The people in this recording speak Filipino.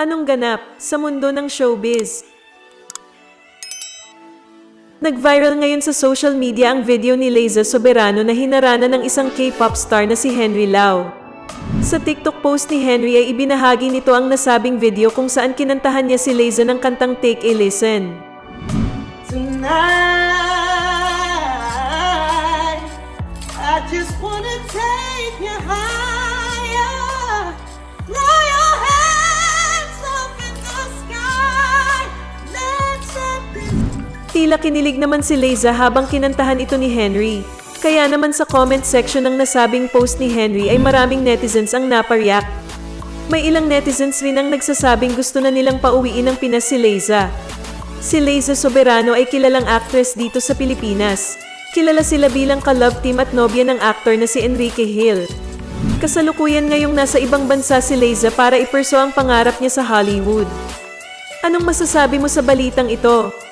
Anong ganap sa mundo ng showbiz? Nag-viral ngayon sa social media ang video ni Liza Soberano na hinarana ng isang K-pop star na si Henry Lau. Sa TikTok post ni Henry ay ibinahagi nito ang nasabing video kung saan kinantahan niya si Liza ng kantang Take a Listen. Tonight, I just wanna take you higher. Tila kinilig naman si Liza habang kinantahan ito ni Henry. Kaya naman sa comment section ng nasabing post ni Henry ay maraming netizens ang naparyak. May ilang netizens rin ang nagsasabing gusto na nilang pauwiin ng Pinas si Liza. Si Liza Soberano ay kilalang actress dito sa Pilipinas. Kilala sila bilang ka-love team at nobya ng actor na si Enrique Hill. Kasalukuyan ngayong nasa ibang bansa si Liza para iperso ang pangarap niya sa Hollywood. Anong masasabi mo sa balitang ito?